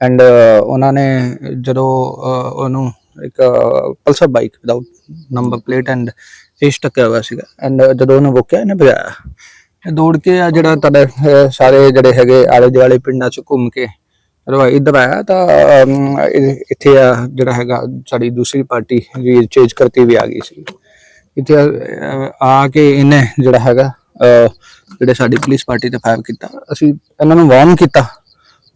And uh, ਉਹਨਾਂ ਨੇ ਜਦੋਂ ਅਹ, ਉਹਨੂੰ ਇੱਕ Pulsar bike without number plate and ਏਸ ਟੱਕਿਆ ਹੋਇਆ ਸੀਗਾ। ਐਂਡ ਜਦੋਂ ਉਹਨੂੰ ਰੋਕਿਆ ਇਹਨੇ ਭਜਾਇਆ। ਇਹ ਦੌੜ ਕੇ ਆ ਜਿਹੜਾ ਤੁਹਾਡੇ ਸਾਰੇ ਜਿਹੜੇ ਹੈਗੇ ਆਲੇ ਦੁਆਲੇ ਪਿੰਡਾਂ ਚ ਘੁੰਮ ਕੇ ਜਦੋਂ ਇੱਧਰ ਆਇਆ ਤਾਂ ਇੱਥੇ ਆ ਜਿਹੜਾ ਹੈਗਾ ਸਾਡੀ ਦੂਸਰੀ ਪਾਰਟੀ ਵੀ ਚੇਂਜ ਕਰਤੀ ਵੀ ਆ ਗਈ ਸੀ। ਇੱਥੇ ਆ ਕੇ ਇਹਨੇ ਜਿਹੜਾ ਹੈਗਾ ਜਿਹੜੇ ਸਾਡੀ ਪੁਲਿਸ ਪਾਰਟੀ ਤੇ ਫਾਇਰ ਕੀਤਾ ਅਸੀਂ ਇਹਨਾਂ ਨੂੰ ਵਾਰਨ ਕੀਤਾ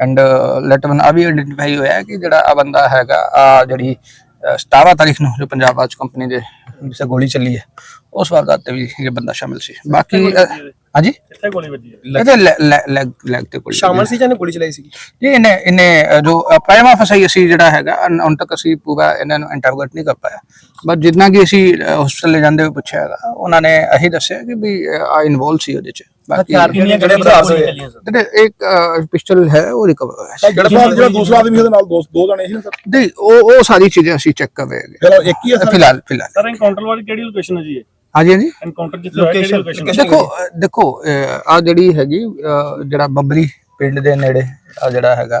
ਐਂਡ ਲੈਟ ਵਨ ਆ ਵੀ ਆਇਡੈਂਟੀਫਾਈ ਹੋਇਆ ਹੈ ਕਿ ਜਿਹੜਾ ਆ ਬੰਦਾ ਹੈਗਾ ਆ ਜਿਹੜੀ ਅਹ, 17 ਤਾਰੀਖ ਨੂੰ ਜੋ ਪੰਜਾਬ ਰਾਜ ਕੰਪਨੀ ਦੇ ਜਿਸੇ ਗੋਲੀ ਚੱਲੀ ਹੈ ਉਸ ਵਾਰਦਾਤ ਤੇ ਵੀ ਇਹ ਬੰਦਾ ਸ਼ਾਮਿਲ ਸੀ। ਬਾਕੀ ਹਾਂਜੀ? ਕਿੱਥੇ ਗੋਲੀ ਵੱਜੀ ਹੈ ਇਹਦੇ ਲੈਗ ਲੈਗ ਤੇ ਗੋਲੀ ਸ਼ਾਮਲ ਸੀ ਜਾਂ ਗੋਲੀ ਚਲਾਈ ਸੀ ਜੀ ਇਹਨੇ ਇਹਨੇ ਜੋ ਪ੍ਰਾਈਮਾ ਫਸਾਈ ਅਸੀਂ ਜਿਹੜਾ ਹੈਗਾ ਹੁਣ ਤੱਕ ਅਸੀਂ ਪੂਰਾ ਇਹਨਾਂ ਨੂੰ ਇੰਟਰੋਗੇਟ ਨਹੀਂ ਕਰ ਪਾਇਆ। ਬਟ ਜਿੰਨਾ ਕਿ ਅਸੀਂ ਹਸਪੀਟਲ ਲੈ ਜਾਂਦੇ ਹੋਏ ਪੁੱਛਿਆ ਹੈਗਾ ਉਹਨਾਂ ਨੇ ਇਹੀ ਦੱਸਿਆ ਕਿ ਵੀ ਆ ਇਨਵੋਲਵ ਸੀ ਉਹਦੇ ਚ। ਬਾਕੀ ਕਿੰਨੀਆਂ ਜਿਹੜੇ ਭਰਾ ਹੋਏ ਜਿਹੜੇ ਇੱਕ ਪਿਸਟਲ ਹੈ ਉਹ ਰਿਕਵਰ ਹੋਇਆ ਸੀ। ਗੜਫਾ ਜਿਹੜਾ ਦੂਸਰਾ ਆਦਮੀ ਉਹਦੇ ਨਾਲ ਦੋ ਦੋ ਜਣੇ ਸੀ ਨਾ ਸਰ? ਨਹੀਂ ਉਹ ਉਹ ਸਾਰੀ ਚੀਜ਼ਾਂ ਅਸੀਂ ਚੈੱਕ ਕਰ ਰਹੇ ਫਿਰ ਉਹ ਇੱਕ ਹੀ ਹੈ ਹਾਂ ਸਰ? ਫਿਲਹਾਲ ਫਿਲਹਾਲ। ਸਰ ਐਨਕਾਊਂਟਰ ਵਾਲੀ ਕਿਹੜੀ ਲੋਕੇਸ਼ਨ ਹੈ ਜੀ ਇਹ? ਹਾਂਜੀ ਹਾਂਜੀ। ਐਨਕਾਊਂਟਰ ਜਿੱਥੇ ਹੋਇਆ ਕਿਹੜੀ ਲੋਕੇਸ਼ਨ ਦੇਖੋ ਅਹ, ਦੇਖੋ ਆ ਜਿਹੜੀ ਹੈਗੀ ਅਹ, ਜਿਹੜਾ ਬੱਬਰੀ ਪਿੰਡ ਦੇ ਨੇੜੇ ਆ ਜਿਹੜਾ ਹੈਗਾ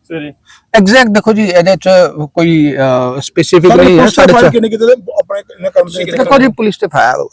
ਸਵੇਰੇ ਐਗਜ਼ੈਕਟ ਦੇਖੋ ਜੀ ਇਹਦੇ ਚ ਕੋਈ ਸਪੈਸੀਫਿਕ ਨਹੀਂ ਹੈ ਸਾਡੇ ਚ ਕਿੰਨੇ ਕਿਤੇ ਆਪਣੇ ਕੰਮ ਦੇਖੋ ਜੀ ਪੁਲਿਸ ਤੇ ਫਾਇਰ